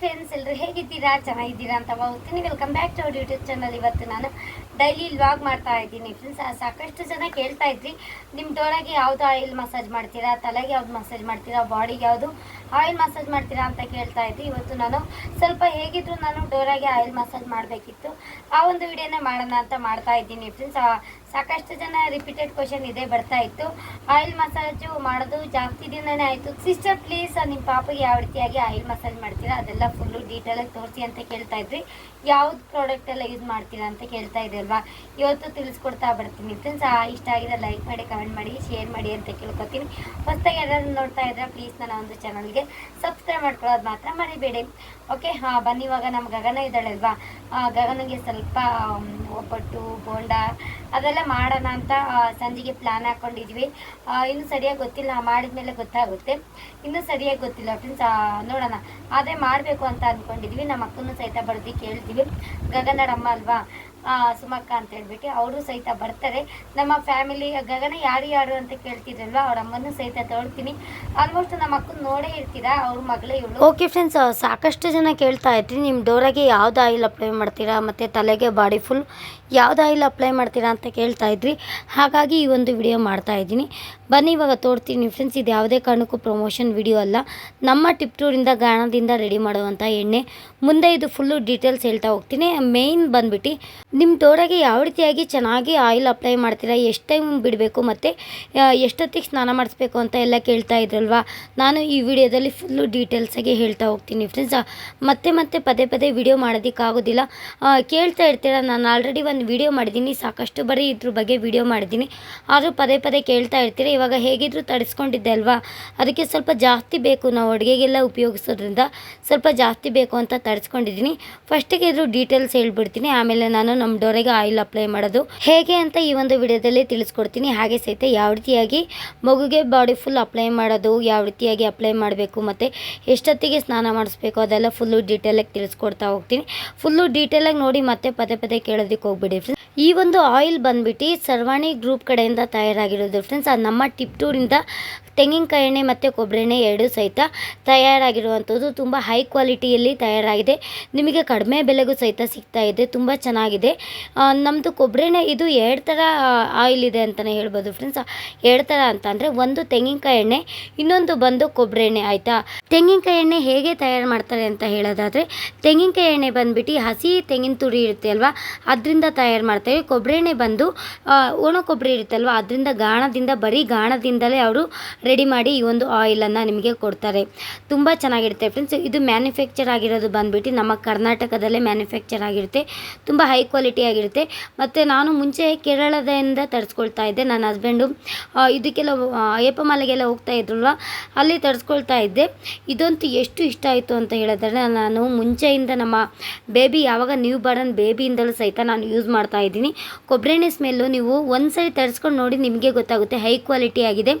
Friends ಎಲ್ಲರೂ ಹೇಗಿದ್ದೀರಾ? ಚೆನ್ನಾಗಿದ್ದೀರಾ ಅಂತ ಹೋಗ್ತೀನಿ welcome back to our YouTube channel ಇವತ್ತು ನಾನು ಡೈಲಿ ವ್ಲಾಗ್ ಮಾಡ್ತಾ ಇದ್ದೀನಿ ಫ್ರೆಂಡ್ಸ್ ಸಾಕಷ್ಟು ಜನ ಕೇಳ್ತಾ ಇದ್ರಿ ನಿಮ್ಮ ಡೋರಾಗೆ ಯಾವುದು ಆಯಿಲ್ ಮಸಾಜ್ ಮಾಡ್ತೀರಾ? ತಲೆಗೆ ಯಾವ್ದು ಮಸಾಜ್ ಮಾಡ್ತೀರಾ? ಬಾಡಿಗೆ ಯಾವುದು ಆಯಿಲ್ ಮಸಾಜ್ ಮಾಡ್ತೀರಾ ಅಂತ ಕೇಳ್ತಾ ಇದ್ದೆ. ಇವತ್ತು ನಾನು ಸ್ವಲ್ಪ ಹೇಗಿದ್ರು ನಾನು ಡೋರಾಗಿ ಆಯಿಲ್ ಮಸಾಜ್ ಮಾಡಬೇಕಿತ್ತು. ಆ ಒಂದು ವಿಡಿಯೋನೇ ಮಾಡೋಣ ಅಂತ ಮಾಡ್ತಾ ಇದ್ದೀನಿ ಫ್ರೆಂಡ್ಸ್ ಸಾಕಷ್ಟು ಜನ ರಿಪೀಟೆಡ್ ಕ್ವಶನ್ ಇದೆ ಬರ್ತಾ ಇತ್ತು. ಆಯಿಲ್ ಮಸಾಜು ಮಾಡೋದು ಜಾಸ್ತಿ ದಿನನೇ ಆಯಿತು. ಸಿಸ್ಟರ್ ಪ್ಲೀಸ್ ನಿಮ್ಮ ಪಾಪಗೆ ಯಾವ ರೀತಿಯಾಗಿ ಆಯಿಲ್ ಮಸಾಜ್ ಮಾಡ್ತೀರಾ? ಅದೆಲ್ಲ ಫುಲ್ಲು ಡೀಟೇಲಾಗಿ ತೋರಿಸಿ ಅಂತ ಕೇಳ್ತಾ ಇದ್ರಿ. ಯಾವ್ದು ಪ್ರಾಡಕ್ಟ್ ಎಲ್ಲ ಯೂಸ್ ಮಾಡ್ತೀರಾ ಅಂತ ಕೇಳ್ತಾ ಇದ್ರಿ ಅಲ್ವಾ? ಇವತ್ತು ತಿಳಿಸ್ಕೊಡ್ತಾ ಬರ್ತೀನಿ ಫ್ರೆಂಡ್ಸ್ ಇಷ್ಟ ಆಗಿದೆ ಲೈಕ್ ಮಾಡಿ ಕಮೆಂಟ್ ಮಾಡಿ ಶೇರ್ ಮಾಡಿ ಅಂತ ಕೇಳ್ಕೊತೀನಿ. ಹೊಸದಾಗಿ ಯಾರಾದ್ರು ನೋಡ್ತಾ ಇದ್ರೆ ಪ್ಲೀಸ್ ನನ್ನ ಒಂದು ಚಾನಲ್ಗೆ ಸಬ್ಸ್ಕ್ರೈಬ್ ಮಾಡ್ಕೊಳ್ಳೋದು ಮಾತ್ರ ಮರಿಬೇಡಿ. ಓಕೆ ಹಾಂ ಬನ್ನಿ ಇವಾಗ ನಮ್ಮ ಗಗನ ಇದ್ದಾಳೆ ಅಲ್ವಾ ಆ, ಗಗನಿಗೆ ಸ್ವಲ್ಪ ಒಬ್ಬಟ್ಟು ಬೋಂಡ ಅದೆಲ್ಲ ಮಾಡೋಣ ಅಂತ ಸಂಜೆಗೆ ಪ್ಲ್ಯಾನ್ ಹಾಕ್ಕೊಂಡಿದ್ವಿ ಇನ್ನು ಸರಿಯಾಗಿ ಗೊತ್ತಿಲ್ಲ ಮಾಡಿದ್ಮೇಲೆ ಗೊತ್ತಾಗುತ್ತೆ. ಇನ್ನೂ ಸರಿಯಾಗಿ ಗೊತ್ತಿಲ್ಲ ಫ್ರೆಂಡ್ಸ್ ನೋಡೋಣ. ಅದೇ ಮಾಡಬೇಕು ಅಂತ ಅಂದ್ಕೊಂಡಿದ್ವಿ ನಮ್ಮ ಅಕ್ಕನೂ ಸಹಿತ ಬರ್ದು ಕೇಳ್ತೀವಿ. ಗಗನಡಮ್ಮ ಅಲ್ವಾ? ಸುಮಕ್ಕ ಅಂತ ಹೇಳ್ಬಿಟ್ಟು ಅವರು ಸಹಿತ ಬರ್ತಾರೆ. ನಮ್ಮ ಫ್ಯಾಮಿಲಿ ಗಗನ ಯಾರು ಯಾರು ಅಂತ ಕೇಳ್ತಿದ್ರಲ್ವ, ಅವ್ರ ಅಮ್ಮನೂ ಸಹಿತ ತೋಡ್ತೀನಿ ಆಲ್ಮೋಸ್ಟ್ ನಮ್ಮ ಅಕ್ಕನ ನೋಡೇ ಇರ್ತೀರಾ, ಅವ್ರ ಮಗಳೇ ಇವಳು? ಓಕೆ ಫ್ರೆಂಡ್ಸ್ ಸಾಕಷ್ಟು ಜನ ಕೇಳ್ತಾ ಇದ್ರಿ. ನಿಮ್ಮ ಡೋರಾಗೆ ಯಾವ್ದು ಆಯಿಲ್ ಅಪ್ಲೈ ಮಾಡ್ತೀರಾ? ಮತ್ತು ತಲೆಗೆ ಬಾಡಿ ಫುಲ್ ಯಾವ್ದು ಆಯಿಲ್ ಅಪ್ಲೈ ಮಾಡ್ತೀರಾ ಅಂತ ಕೇಳ್ತಾ ಇದ್ರಿ. ಹಾಗಾಗಿ ಈ ಒಂದು ವಿಡಿಯೋ ಮಾಡ್ತಾ ಇದ್ದೀನಿ. ಬನ್ನಿ, ಇವಾಗ ತೋರ್ತೀನಿ. ಫ್ರೆಂಡ್ಸ್ ಇದು ಯಾವುದೇ ಕಾರಣಕ್ಕೂ ಪ್ರಮೋಷನ್ ವಿಡಿಯೋ ಅಲ್ಲ. ನಮ್ಮ ಟಿಪ್ಟೂರಿಂದ ಗಾಣದಿಂದ ರೆಡಿ ಮಾಡುವಂಥ ಎಣ್ಣೆ. ಮುಂದೆ ಇದು ಫುಲ್ಲು ಡೀಟೇಲ್ಸ್ ಹೇಳ್ತಾ ಹೋಗ್ತೀನಿ. ಮೇಯ್ನ್ ಬಂದ್ಬಿಟ್ಟು ನಿಮ್ಮ ತೋಡಗೆ ಯಾವ ರೀತಿಯಾಗಿ ಚೆನ್ನಾಗಿ ಆಯಿಲ್ ಅಪ್ಲೈ ಮಾಡ್ತೀರಾ, ಎಷ್ಟು ಟೈಮ್ ಬಿಡಬೇಕು ಮತ್ತು ಎಷ್ಟೊತ್ತಿಗೆ ಸ್ನಾನ ಮಾಡಿಸ್ಬೇಕು ಅಂತ ಎಲ್ಲ ಕೇಳ್ತಾ ಇದ್ರಲ್ವಾ? ನಾನು ಈ ವಿಡಿಯೋದಲ್ಲಿ ಫುಲ್ಲು ಡೀಟೇಲ್ಸಾಗಿ ಹೇಳ್ತಾ ಹೋಗ್ತೀನಿ ಫ್ರೆಂಡ್ಸ್ ಮತ್ತೆ ಮತ್ತೆ ಪದೇ ಪದೇ ವಿಡಿಯೋ ಮಾಡೋದಕ್ಕಾಗೋದಿಲ್ಲ. ಕೇಳ್ತಾ ಇರ್ತೀರ? ನಾನು ಆಲ್ರೆಡಿ ವಿಡಿಯೋ ಮಾಡಿದ್ದೀನಿ, ಸಾಕಷ್ಟು ಬರೀ ಇದ್ರ ಬಗ್ಗೆ ವಿಡಿಯೋ ಮಾಡಿದ್ದೀನಿ. ಆದರೂ ಪದೇ ಪದೇ ಕೇಳ್ತಾ ಇರ್ತೀರಿ, ಇವಾಗ ಹೇಗಿದ್ರು ತಡಿಸ್ಕೊಂಡಿದ್ದೆ ಅಲ್ವಾ? ಅದಕ್ಕೆ ಸ್ವಲ್ಪ ಜಾಸ್ತಿ ಬೇಕು ನಾವು ಅಡುಗೆಗೆಲ್ಲ ಉಪಯೋಗಿಸೋದ್ರಿಂದ. ಸ್ವಲ್ಪ ಜಾಸ್ತಿ ಬೇಕು ಅಂತ ತಡಿಸ್ಕೊಂಡಿದ್ದೀನಿ. ಫಸ್ಟಿಗೆ ಇದ್ರ ಡೀಟೇಲ್ಸ್ ಹೇಳ್ಬಿಡ್ತೀನಿ, ಆಮೇಲೆ ನಾನು ನಮ್ಮ ಡೋರೆಗೆ ಆಯಿಲ್ ಅಪ್ಲೈ ಮಾಡೋದು. ಹೇಗೆ ಅಂತ ಈ ಒಂದು ವಿಡಿಯೋದಲ್ಲಿ ತಿಳಿಸ್ಕೊಡ್ತೀನಿ. ಹಾಗೆ ಸಹಿತ ಯಾವ ರೀತಿಯಾಗಿ ಮಗುಗೆ ಬಾಡಿ ಫುಲ್ ಅಪ್ಲೈ ಮಾಡೋದು, ಯಾವ ರೀತಿಯಾಗಿ ಅಪ್ಲೈ ಮಾಡಬೇಕು, ಮತ್ತು ಎಷ್ಟೊತ್ತಿಗೆ ಸ್ನಾನ ಮಾಡಿಸ್ಬೇಕು, ಅದೆಲ್ಲ ಫುಲ್ಲು ಡೀಟೇಲಾಗಿ ತಿಳಿಸ್ಕೊಡ್ತಾ ಹೋಗ್ತೀನಿ. ಫುಲ್ಲು ಡೀಟೇಲಾಗಿ ನೋಡಿ ಮತ್ತೆ ಪದೇ ಪದೇ ಕೇಳೋದಕ್ಕೆ ಹೋಗ್ಬಿಡಿ ಫ್ರೆಂಡ್ಸ್ ಈ ಒಂದು ಆಯಿಲ್ ಬಂದ್ಬಿಟ್ಟು ಸರ್ವಾಣಿ ಗ್ರೂಪ್ ಕಡೆಯಿಂದ ತಯಾರಾಗಿರೋದು ಫ್ರೆಂಡ್ಸ್ ಅದು ನಮ್ಮ ಟಿಪ್ಟೂರಿಂದ ತೆಂಗಿನಕಾಯಿ ಎಣ್ಣೆ ಮತ್ತು ಕೊಬ್ಬರಿ ಎಣ್ಣೆ ಎರಡೂ ಸಹಿತ ತಯಾರಾಗಿರುವಂಥದ್ದು. ತುಂಬ ಹೈ ಕ್ವಾಲಿಟಿಯಲ್ಲಿ ತಯಾರಾಗಿದೆ. ನಿಮಗೆ ಕಡಿಮೆ ಬೆಲೆಗೂ ಸಹಿತ ಸಿಗ್ತಾ ಇದೆ. ತುಂಬ ಚೆನ್ನಾಗಿದೆ. ನಮ್ಮದು ಕೊಬ್ಬರಿ ಎಣ್ಣೆ ಇದು ಎರಡು ಥರ ಆಯಿಲ್ ಇದೆ ಅಂತಲೇ ಹೇಳ್ಬೋದು ಫ್ರೆಂಡ್ಸ್ ಎರಡು ಥರ ಅಂತ ಅಂದರೆ ಒಂದು ತೆಂಗಿನಕಾಯಿ ಎಣ್ಣೆ ಇನ್ನೊಂದು ಬಂದು ಕೊಬ್ಬರಿ ಎಣ್ಣೆ ಆಯಿತಾ? ತೆಂಗಿನಕಾಯಿ ಎಣ್ಣೆ ಹೇಗೆ ತಯಾರು ಮಾಡ್ತಾರೆ ಅಂತ ಹೇಳೋದಾದರೆ ತೆಂಗಿನಕಾಯಿ ಎಣ್ಣೆ ಬಂದುಬಿಟ್ಟು ಹಸಿ ತೆಂಗಿನ ತುರಿ ಇರುತ್ತೆ ಅಲ್ವಾ? ಅದರಿಂದ ತಯಾರು ಮಾಡ್ತೇವೆ. ಕೊಬ್ಬರಿ ಎಣ್ಣೆ ಬಂದು ಒಣ ಕೊಬ್ಬರಿ ಇರುತ್ತಲ್ವ, ಅದರಿಂದ ಗಾಣದಿಂದ, ಬರೀ ಗಾಣದಿಂದಲೇ ಅವರು ರೆಡಿ ಮಾಡಿ ಈ ಒಂದು ಆಯಿಲನ್ನು ನಿಮಗೆ ಕೊಡ್ತಾರೆ. ತುಂಬ ಚೆನ್ನಾಗಿರುತ್ತೆ ಫ್ರೆಂಡ್ಸ್ ಇದು ಮ್ಯಾನುಫ್ಯಾಕ್ಚರ್ ಆಗಿರೋದು ಬಂದುಬಿಟ್ಟು ನಮ್ಮ ಕರ್ನಾಟಕದಲ್ಲೇ ಮ್ಯಾನುಫ್ಯಾಕ್ಚರ್ ಆಗಿರುತ್ತೆ. ತುಂಬ ಹೈ ಕ್ವಾಲಿಟಿ ಆಗಿರುತ್ತೆ. ಮತ್ತು ನಾನು ಮುಂಚೆ ಕೇರಳದಿಂದ ತರಿಸ್ಕೊಳ್ತಾ ಇದ್ದೆ. ನನ್ನ ಹಸ್ಬೆಂಡು ಇದಕ್ಕೆಲ್ಲ ಅಯ್ಯಪ್ಪ ಮಾಲೆಗೆಲ್ಲ ಹೋಗ್ತಾ ಇದ್ರಲ್ವ, ಅಲ್ಲಿ ತರಿಸ್ಕೊಳ್ತಾ ಇದ್ದೆ. ಇದಂತೂ ಎಷ್ಟು ಇಷ್ಟ ಆಯಿತು ಅಂತ ಹೇಳಿದ್ರೆ, ನಾನು ಮುಂಚೆಯಿಂದ ನಮ್ಮ ಬೇಬಿ ಯಾವಾಗ ನ್ಯೂ ಬಾರ್ನ್ ಬೇಬಿಯಿಂದಲೂ ಸಹಿತ ನಾನು ಯೂಸ್ ಮಾಡ್ತಾ ಇದ್ದೀನಿ. ಕೊಬ್ಬರಿ ಎಣ್ಣೆ ಸ್ಮೆಲ್ಲು ನೀವು ಒಂದು ಸರಿ ತರಿಸ್ಕೊಂಡು ನೋಡಿ ನಿಮಗೆ ಗೊತ್ತಾಗುತ್ತೆ. ಹೈ ಕ್ವಾಲಿಟಿ ಆಗಿದೆ.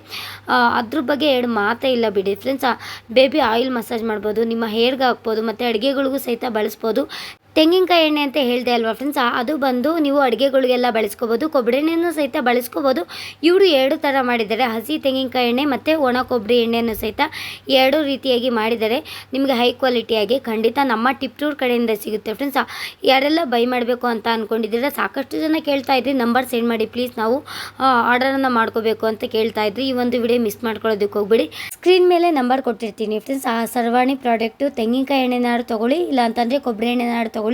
ಅದ್ರ ಬಗ್ಗೆ ಎರಡು ಮಾತೇ ಇಲ್ಲ ಬಿಡಿ. ಫ್ರೆಂಡ್ಸ್ ಬೇಬಿ ಆಯಿಲ್ ಮಸಾಜ್ ಮಾಡ್ಬೋದು, ನಿಮ್ಮ ಹೇರ್ಗೆ ಹಾಕ್ಬೋದು, ಮತ್ತು ಅಡುಗೆಗಳಿಗೂ ಸಹಿತ ಬಳಸ್ಬೋದು. ತೆಂಗಿನಕಾಯಿ ಎಣ್ಣೆ ಅಂತ ಹೇಳಿದೆ ಅಲ್ವಾ ಫ್ರೆಂಡ್ಸ್ ಅದು ಬಂದು ನೀವು ಅಡುಗೆಗಳಿಗೆಲ್ಲ ಬಳಸ್ಕೋಬೋದು, ಕೊಬ್ಬರಿ ಎಣ್ಣೆನೂ ಸಹಿತ ಬಳಸ್ಕೋಬೋದು. ಇವರು ಎರಡು ಥರ ಮಾಡಿದ್ದಾರೆ. ಹಸಿ ತೆಂಗಿನಕಾಯಿ ಎಣ್ಣೆ ಮತ್ತು ಒಣ ಕೊಬ್ಬರಿ ಎಣ್ಣೆಯನ್ನು ಸಹಿತ ಎರಡು ರೀತಿಯಾಗಿ ಮಾಡಿದ್ದಾರೆ. ನಿಮಗೆ ಹೈ ಕ್ವಾಲಿಟಿಯಾಗಿ ಖಂಡಿತ ನಮ್ಮ ಟಿಪ್ಟೂರ್ ಕಡೆಯಿಂದ ಸಿಗುತ್ತೆ ಫ್ರೆಂಡ್ಸ್ ಯಾರೆಲ್ಲ ಬೈ ಮಾಡಬೇಕು ಅಂತ ಅಂದ್ಕೊಂಡಿದ್ದೀರಾ ಸಾಕಷ್ಟು ಜನ ಕೇಳ್ತಾ ಇದ್ರಿ ನಂಬರ್ ಸೆಂಡ್ ಮಾಡಿ ಪ್ಲೀಸ್ ನಾವು ಆರ್ಡರನ್ನು ಮಾಡ್ಕೋಬೇಕು ಅಂತ ಕೇಳ್ತಾ ಇದ್ರಿ. ಈ ಒಂದು ವಿಡಿಯೋ ಮಿಸ್ ಮಾಡ್ಕೊಳ್ಳೋದಕ್ಕೆ ಹೋಗ್ಬಿಡಿ. ಸ್ಕ್ರೀನ್ ಮೇಲೆ ನಂಬರ್ ಕೊಟ್ಟಿರ್ತೀನಿ ಫ್ರೆಂಡ್ಸ್ ಆ, ಸರ್ವಾಣಿ ಪ್ರಾಡಕ್ಟು ತೆಂಗಿನಕಾಯಿ ಎಣ್ಣೆನಾರು ತೊಗೊಳ್ಳಿ ಇಲ್ಲ ಅಂತಂದರೆ ಕೊಬ್ಬರಿ ಎಣ್ಣೆನಾರು ತೊಗೊಳ್ಳಿ.